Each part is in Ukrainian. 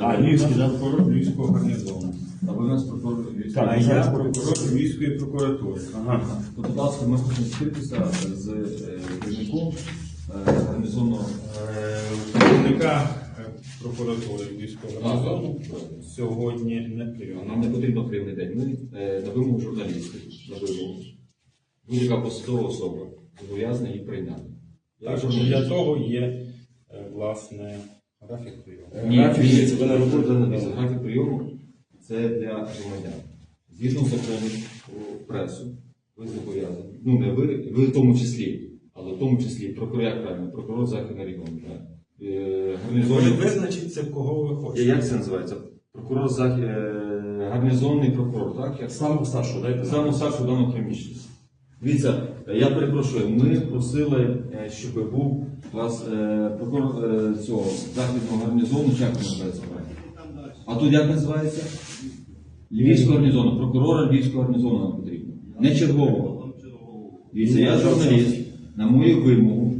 А, Львівський, да? прокурор Львівського гарнізону. А ви нас прокурор А Львівського я прокурор Львівської прокуратури. Ага. То, будь ласка, ми хочемо зустрітися з е, керівником е, гарнізонного Е, Керівника е, прокуратури Львівського гарнізону сьогодні не Нам не потрібно керівний день. Ми е, на вимогу журналістів, на вимогу. Будь-яка посадова особа зобов'язана її прийняти. Я Так, журналіст. для того є е, власне графік прийому. Ні, Графік ви на роботу не графік прийому це для громадян. Згідно закону про пресу, ви зобов'язані. Ну, не ви, ви в тому числі, але в тому числі прокурор, як правильно, прокурор Західного регіону. так. Е, Ви Гарнізонний, визначіться, кого ви хочете. як це називається? Прокурор Зах... е, гарнізонний прокурор, так? Як Самого старшого, дайте. Саме старшого в даному приміщенні. Дивіться, я перепрошую, ми просили, е, щоб був у вас е, прокурор е, цього західного гарнізону, як він називається? А тут як називається? Львівського гарнізону, прокурора Львівського гарнізону нам потрібно. Не чергового. Дивіться, я журналіст, на мою вимогу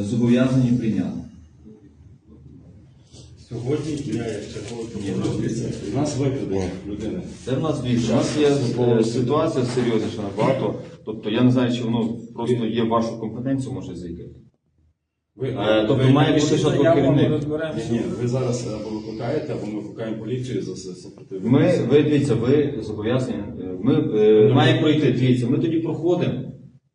зобов'язані прийняти. Сьогодні я як черговий ну, Дивіться, У нас викрадення людини. Це в нас більше. У нас є е, ситуація серйозніша набагато. Тобто я не знаю, чи воно просто є в вашу компетенцію, може зайти. Ви, Е, тобто Ви має бути заяву, керівник. ні, ні, ви зараз або викликаєте, або ми викликаємо поліцію за за супротивлення. Ми, ви дивіться, ви зобов'язані. е, Ми е, маємо пройти. Дивіться, ми тоді проходимо,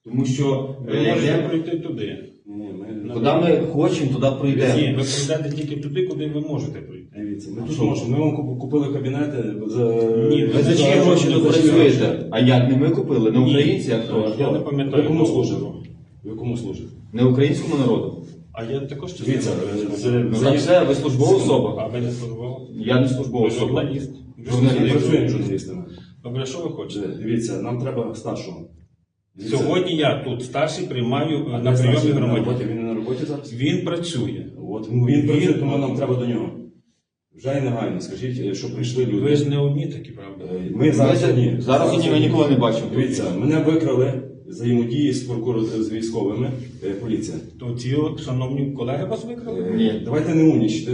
тому що Ви е, можете йдемо- пройти туди. Ні, ми... куди ми хочемо, туди Ні, ви прийдете тільки туди, куди ви можете прийти. Дивіться, ми тут можемо. Ми вам куп- купили кабінети за... Ні, Ви за чиї гроші тут працюєте? А як не ми купили? Не українці, а хто? Я не Ви пам'ятаю. кому служите? Ви кому служите? Не українському народу. А я також частина Дивіться, це- Ну, за це ви службова особа. А ви не службова? Я не службова Ви особа. журналіст. Ви Журналіст. Ми журналіст. працюємо журналістами. Добре, що ви хочете? Дивіться, нам треба старшого. Дивіться, Сьогодні я тут старший приймаю а на прийомі старший? Він на громадян. він не на роботі зараз? Він працює. От він працює, тому нам треба до нього. Вже й негайно, скажіть, що прийшли люди. Ви ж не одні такі, правда? Е, Ми зараз Ми одні. зараз одні, ми ніколи не бачимо. Дивіться, мене викрали взаємодії з прокурор з військовими, е, поліція. То ці шановні колеги вас викрали? Е, Ні. Давайте не умнічте.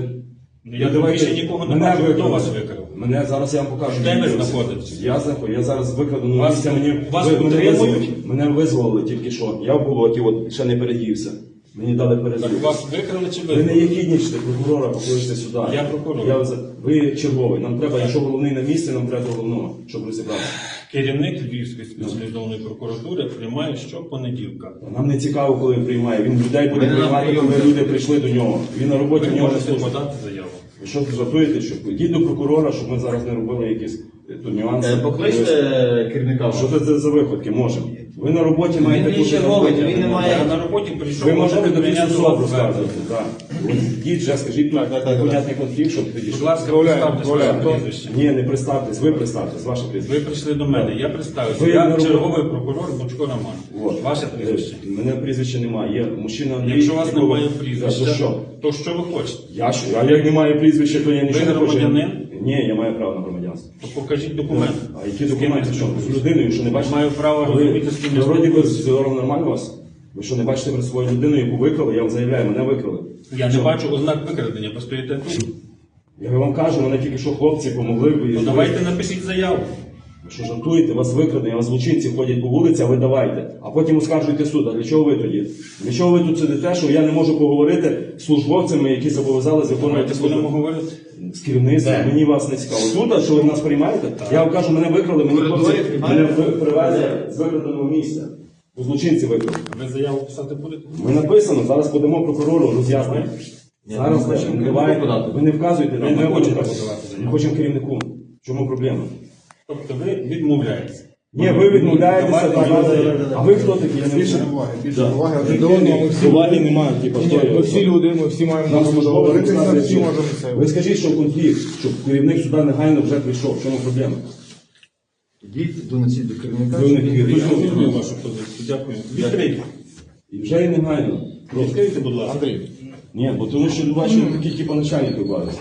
Ну, Я думаю, що нікого не бачу, хто вас викрав. Мене зараз я вам покажу. Де ви знаходитесь? Я знаходжу, я зараз викраду Вас- місця. Мені вас ви- мене, утримують? визволили, мене визволили тільки що. Я в болоті, от ще не передівся. Мені дали Так вас викрали чи Ви не ви? єхіднічте прокурора, покличте сюди. Я прокурор. Я ви черговий. Нам треба, якщо головний на місці, нам треба головного, щоб розібратися. Керівник Львівської спеціалізованої прокуратури приймає щопонеділка. Нам не цікаво, коли приймає. Він людей буде на приймати, коли люди прийшли до нього. Він на роботі Ви в нього не можете служить. подати заяву. Ви що ви жартуєте? Що йдіть до прокурора, щоб ми зараз не робили якісь тут нюанси. Е, Покличте керівника. Що це за виходки? Можемо. Ви на роботі Він маєте роботі. він не має- на роботі прийшов. Ви можете до прийняти слов вас розказувати. Так. Вже, скажіть тут непонятний конфлікт, щоб прізвище. Ні, не представтесь, ви представтесь, ваше прізвище. Ви прийшли до мене, я представився. Я черговий прокурор Бучко Роман. Ваше прізвище. Е, Мене прізвища немає. Є мужчина Андрій. Якщо у вас немає прізвища, то що ви хочете? Я що? А як немає прізвища, то я нічого не хочу. Ви громадянин? Ні, я маю право на громадянство. То покажіть документ. А які документи? Що? З людиною, що не бачите? Маю право розуміти, з ким я ви вроді би спілкуюся. нормально у вас? Ви що не бачите перед свою людину, яку викрали? Я вам заявляю, мене викрали. Я не бачу ознак викрадення, ви стоїте тут. Я вам кажу, мене тільки що хлопці помогли. Ви, Ну давайте напишіть заяву. Ви що жартуєте? Вас викрадені, вас злочинці ходять по вулиці, а ви давайте. А потім оскаржуєте суд. А для чого ви тоді? Для чого ви тут сидите, що я не можу поговорити з службовцями, які зобов'язали виконувати Давайте будемо говорити. З керівництвом, мені вас не цікаво. Тут, а що ви нас приймаєте? Я вам кажу, мене викрали, мені хлопці мене ви- привезли з викраденого місця. Бо Злочинці викрали. Ви заяву писати будете? Ми написано, зараз подамо прокурору роз'яснення. Зараз хочемо подати. Ви не вказуєте, Ви нам, не ми хочете подавати. Ми хочемо керівнику. В чому проблема? Тобто ви відмовляєтеся. Ні, ви відмовляєтеся, так, а- ви хто такі? Я не Більше знаю. поваги, більше. Ні, одного ні, ми всі немає, типу, що- Ми всі люди, ми всі маємо Нам службовець говорити, всі що- можемо це. Ви скажіть, що конфлікт, щоб керівник сюди негайно вже прийшов. В чому проблема? Йдіть, донесіть до керівника. Ви не Я розумію вашу позицію. Дякую. Відкрийте. І вже і негайно. Відкрийте, будь ласка. Андрій, Ні, бо тому що бачу, такі типу начальники бачать.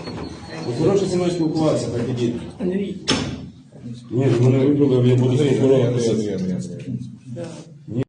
Ви хороше зі мною спілкуватися, хай Андрій. Ні, мене вибрали, я буду Андрій, Андрій, спілкуватися. Андрій, Андрій, Андрій.